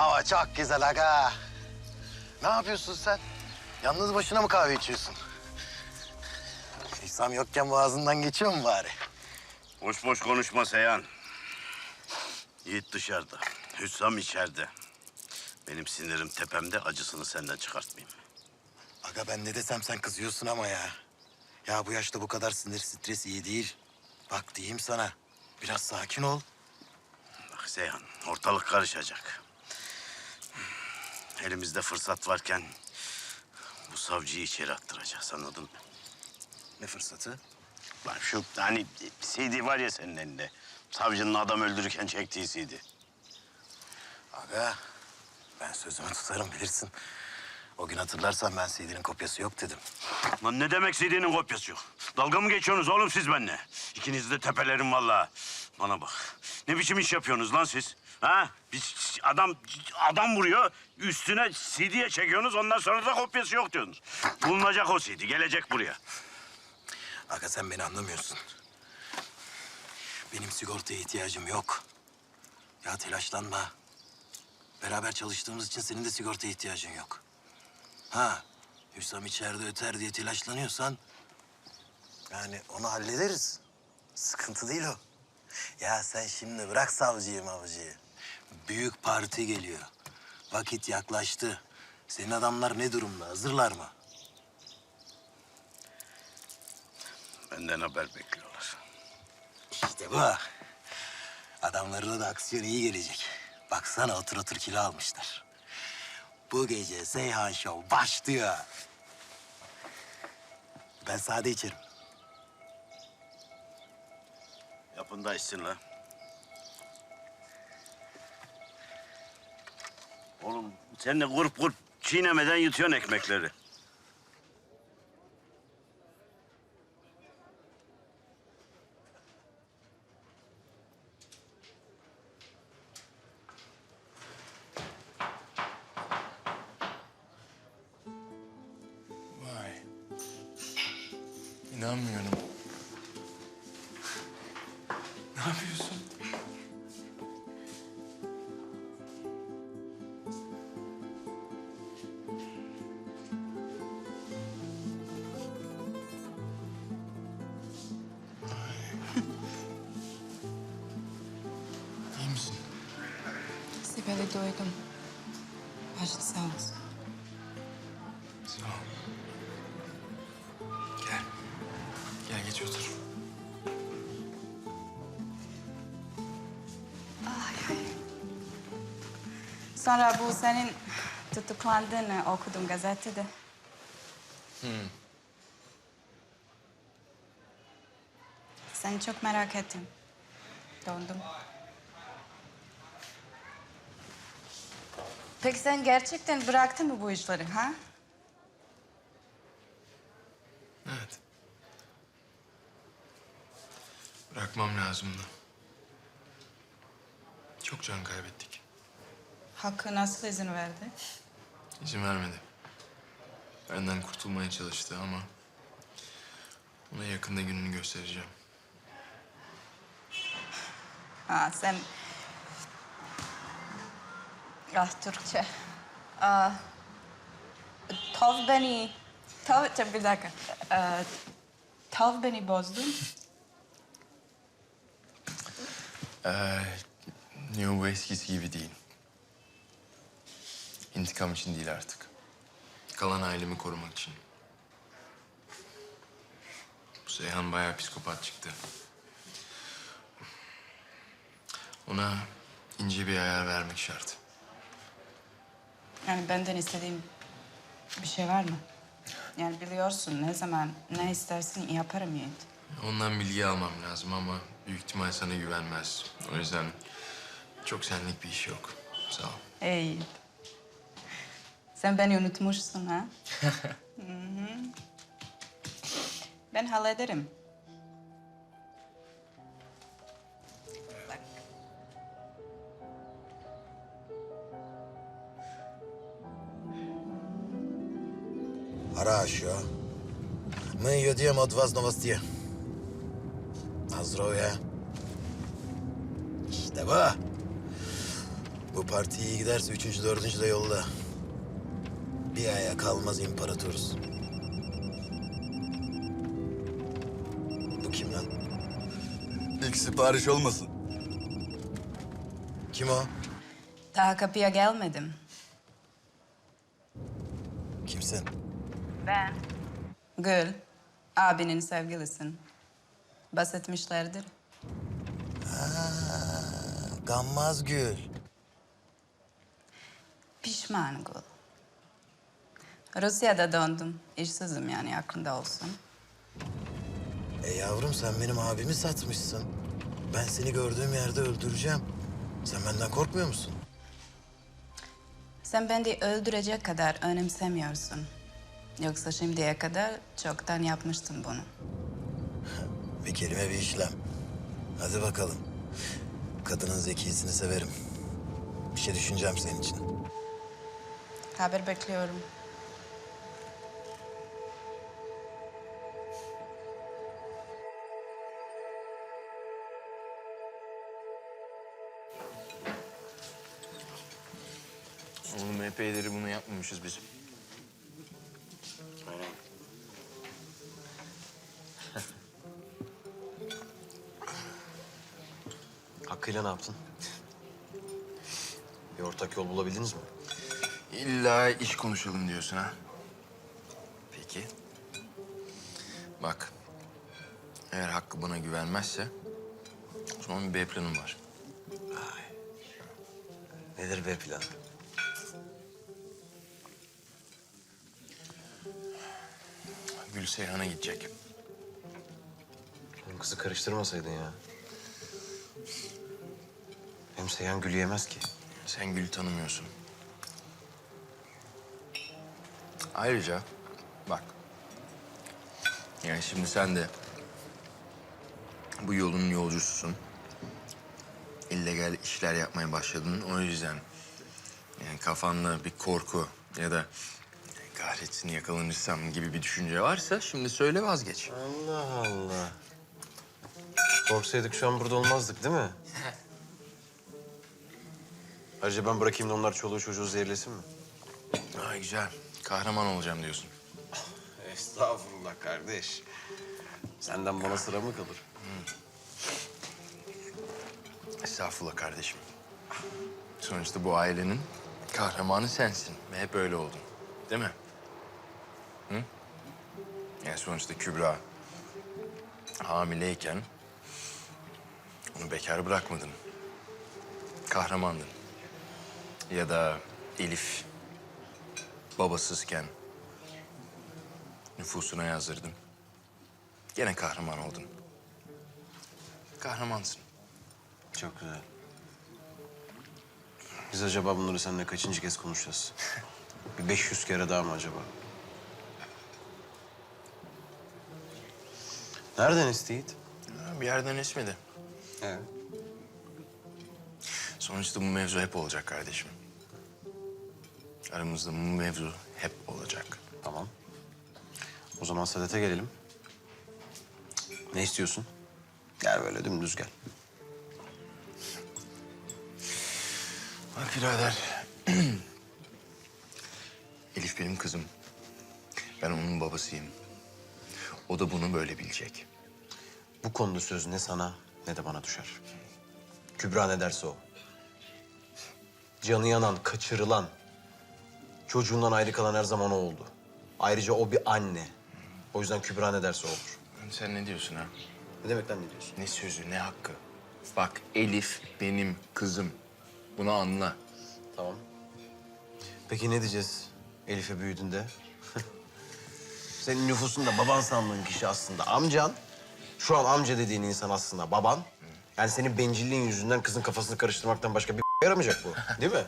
Hava çok güzel aga. Ne yapıyorsun sen? Yalnız başına mı kahve içiyorsun? İslam yokken boğazından geçiyor mu bari? Boş boş konuşma Seyhan. Yiğit dışarıda. Hüsam içeride. Benim sinirim tepemde acısını senden çıkartmayayım. Aga ben ne desem sen kızıyorsun ama ya. Ya bu yaşta bu kadar sinir stres iyi değil. Bak diyeyim sana. Biraz sakin ol. Bak Seyhan ortalık karışacak. Elimizde fırsat varken bu savcıyı içeri attıracağız anladın mı? Ne fırsatı? Lan şu hani CD var ya senin elinde. Savcının adam öldürürken çektiği CD. Aga ben sözümü tutarım bilirsin. O gün hatırlarsan ben CD'nin kopyası yok dedim. Lan ne demek CD'nin kopyası yok? Dalga mı geçiyorsunuz oğlum siz benimle? İkiniz de tepelerim vallahi. Bana bak. Ne biçim iş yapıyorsunuz lan siz? Ha? Biz adam adam vuruyor, üstüne CD'ye çekiyorsunuz, ondan sonra da kopyası yok diyorsunuz. Bulunacak o CD, gelecek buraya. Aga sen beni anlamıyorsun. Benim sigortaya ihtiyacım yok. Ya telaşlanma. Beraber çalıştığımız için senin de sigortaya ihtiyacın yok. Ha, Hüsam içeride öter diye telaşlanıyorsan... Yani onu hallederiz. Sıkıntı değil o. Ya sen şimdi bırak savcıyı mavcıyı. Büyük parti geliyor. Vakit yaklaştı. Senin adamlar ne durumda? Hazırlar mı? Benden haber bekliyorlar. İşte bu. Adamlarına da aksiyon iyi gelecek. Baksana otur otur kilo almışlar. Bu gece Seyhan Show başlıyor. Ben sade içerim. Yapın da içsin la. Oğlum sen de grup grup çiğnemeden yutuyorsun ekmekleri. Vay. İnanmıyorum. Ne yapıyorsun? Sibel'i duydum. Başı sağ olsun. Sonra bu senin tutuklandığını okudum gazetede. Seni çok merak ettim. Döndüm. Peki sen gerçekten bıraktın mı bu işleri ha? Evet. Bırakmam lazımdı. Çok can kaybettik. Hakkı nasıl izin verdi? İzin vermedi. Benden kurtulmaya çalıştı ama... ...ona yakında gününü göstereceğim. Ha sen... Ah Türkçe. Ah, tav beni... Tav, bir dakika. Ee, tav beni bozdun. Ee, Neo bu eskisi gibi değil. İntikam için değil artık. Kalan ailemi korumak için. Bu Seyhan bayağı psikopat çıktı. Ona ince bir ayar vermek şart. Yani benden istediğim bir şey var mı? Yani biliyorsun ne zaman ne istersin yaparım Yiğit. Ondan bilgi almam lazım ama büyük ihtimal sana güvenmez. O yüzden çok senlik bir iş yok. Sağ ol. Ey Yiğit. Sen beni unutmuşsun ha? Hı hı. Ben hallederim. Bak. Хорошо. Мы идем от вас новости. На здоровье. İşte bu. Bu parti iyi giderse üçüncü, dördüncü de yolda. Bir aya kalmaz imparatoruz. Bu kim lan? İlk sipariş olmasın. Kim o? Daha kapıya gelmedim. Kimsin? Ben. Gül. Abinin sevgilisin. Bahsetmişlerdir. Gammaz Gül. Pişman Gül. Rusya'da döndüm. İşsizim yani aklında olsun. E yavrum sen benim abimi satmışsın. Ben seni gördüğüm yerde öldüreceğim. Sen benden korkmuyor musun? Sen beni öldürecek kadar önemsemiyorsun. Yoksa şimdiye kadar çoktan yapmıştın bunu. Bir kelime bir işlem. Hadi bakalım. Kadının zekisini severim. Bir şey düşüneceğim senin için. Haber bekliyorum. Epeyleri bunu yapmamışız biz. Hakkı'yla ne yaptın? Bir ortak yol bulabildiniz mi? İlla iş konuşalım diyorsun ha? Peki. Bak. Eğer Hakkı bana güvenmezse... ...o zaman bir B planım var. Nedir B planı? Gül Seyhan'a gidecek. Oğlum kızı karıştırmasaydın ya. Hem Seyhan Gül'ü yemez ki. Sen Gül'ü tanımıyorsun. Ayrıca bak. Yani şimdi sen de bu yolun yolcususun. İllegal işler yapmaya başladın. O yüzden yani kafanda bir korku ya da kahretsin yakalanırsam gibi bir düşünce varsa şimdi söyle vazgeç. Allah Allah. Korksaydık şu an burada olmazdık değil mi? Ayrıca ben bırakayım da onlar çoluğu çocuğu zehirlesin mi? Ay güzel. Kahraman olacağım diyorsun. Estağfurullah kardeş. Senden bana sıra mı kalır? Estağfurullah kardeşim. Sonuçta bu ailenin kahramanı sensin. Ve hep öyle oldun. Değil mi? Yani sonuçta Kübra hamileyken onu bekar bırakmadın. Kahramandın. Ya da Elif babasızken nüfusuna yazdırdın. Gene kahraman oldun. Kahramansın. Çok güzel. Biz acaba bunları seninle kaçıncı kez konuşacağız? Bir 500 kere daha mı acaba? Nereden? Ha, Bir yerden esmedi. Evet. Sonuçta bu mevzu hep olacak kardeşim. Aramızda bu mevzu hep olacak. Tamam. O zaman Sadet'e gelelim. Ne istiyorsun? Gel böyle dümdüz gel. Bak birader. Elif benim kızım. Ben onun babasıyım. O da bunu böyle bilecek. Bu konuda söz ne sana ne de bana düşer. Kübra ne derse o. Canı yanan, kaçırılan, çocuğundan ayrı kalan her zaman o oldu. Ayrıca o bir anne. O yüzden Kübra ne derse o olur. Sen ne diyorsun ha? Ne demek lan ne diyorsun? Ne sözü, ne hakkı? Bak Elif benim kızım. Bunu anla. Tamam. Peki ne diyeceğiz Elif'e büyüdüğünde? Senin nüfusunda baban sandığın kişi aslında amcan. Şu an amca dediğin insan aslında baban. Yani senin bencilliğin yüzünden kızın kafasını karıştırmaktan başka bir yaramayacak bu. Değil mi?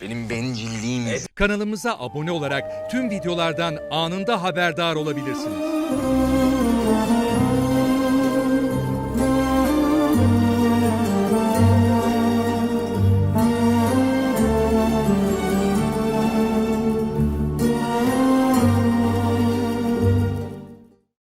Benim bencilliğim Kanalımıza abone olarak tüm videolardan anında haberdar olabilirsiniz.